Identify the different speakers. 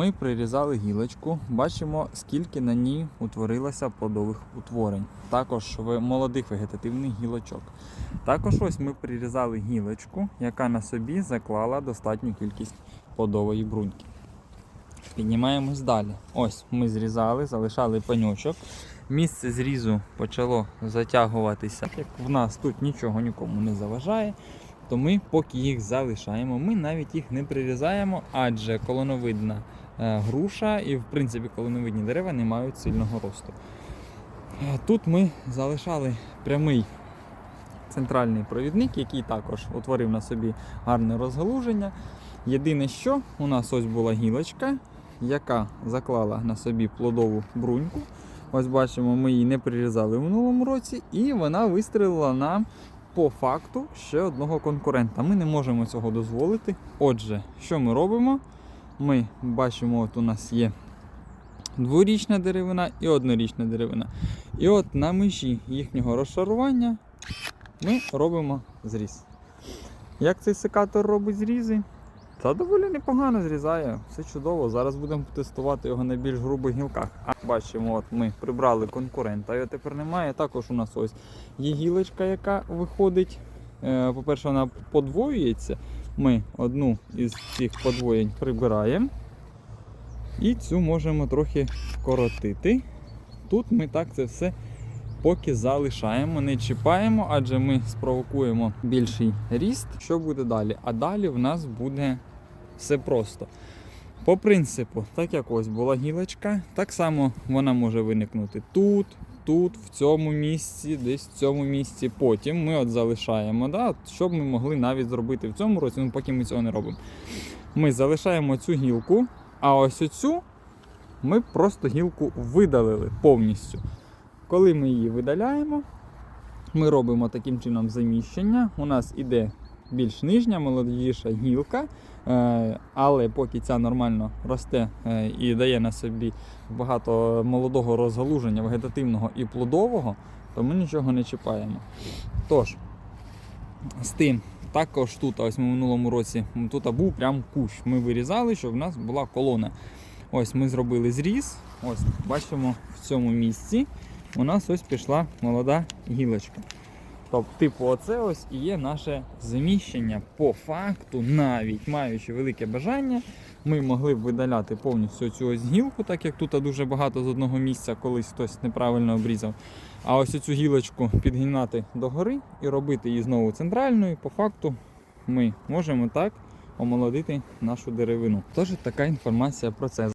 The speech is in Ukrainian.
Speaker 1: ми прирізали гілочку, бачимо, скільки на ній утворилося плодових утворень. Також молодих вегетативних гілочок. Також ось ми прирізали гілочку, яка на собі заклала достатню кількість плодової бруньки. Піднімаємось далі. Ось ми зрізали, залишали паньочок. Місце зрізу почало затягуватися. Як в нас тут нічого нікому не заважає, то ми поки їх залишаємо. Ми навіть їх не прирізаємо, адже колоновидна е, груша і, в принципі, колоновидні дерева не мають сильного росту. Е, Тут ми залишали прямий центральний провідник, який також утворив на собі гарне розгалуження. Єдине, що у нас ось була гілочка, яка заклала на собі плодову бруньку. Ось бачимо, ми її не прирізали в минулому році, і вона вистрілила нам по факту ще одного конкурента. Ми не можемо цього дозволити. Отже, що ми робимо? Ми бачимо, от у нас є дворічна деревина і однорічна деревина. І от на межі їхнього розшарування ми робимо зріз. Як цей секатор робить зрізи? Та доволі непогано зрізає, все чудово. Зараз будемо тестувати його на більш грубих гілках. А бачимо, от ми прибрали конкурента, його тепер немає. Також у нас ось є гілочка, яка виходить. Е, По-перше, вона подвоюється. Ми одну із цих подвоєнь прибираємо. І цю можемо трохи вкоротити. Тут ми так це все поки залишаємо, не чіпаємо, адже ми спровокуємо більший ріст. Що буде далі? А далі в нас буде все просто. По принципу, так як ось була гілочка, так само вона може виникнути тут, тут, в цьому місці, десь в цьому місці. Потім ми от залишаємо, да, що б ми могли навіть зробити в цьому році, ну поки ми цього не робимо. Ми залишаємо цю гілку, а ось оцю ми просто гілку видалили повністю. Коли ми її видаляємо, ми робимо таким чином заміщення. У нас іде більш нижня, молодіша гілка, але поки ця нормально росте е, і дає на собі багато молодого розгалуження вегетативного і плодового, то ми нічого не чіпаємо. Тож, з тим, також тут, ось ми в минулому році, тут був прям кущ. Ми вирізали, щоб в нас була колона. Ось ми зробили зріз. Ось бачимо в цьому місці у нас ось пішла молода гілочка. Тобто, типу, оце ось і є наше заміщення. По факту, навіть маючи велике бажання, ми могли б видаляти повністю цю ось гілку, так як тут дуже багато з одного місця колись хтось неправильно обрізав. А ось цю гілочку підгинати догори і робити її знову центральною. По факту ми можемо так омолодити нашу деревину. Тож така інформація про це.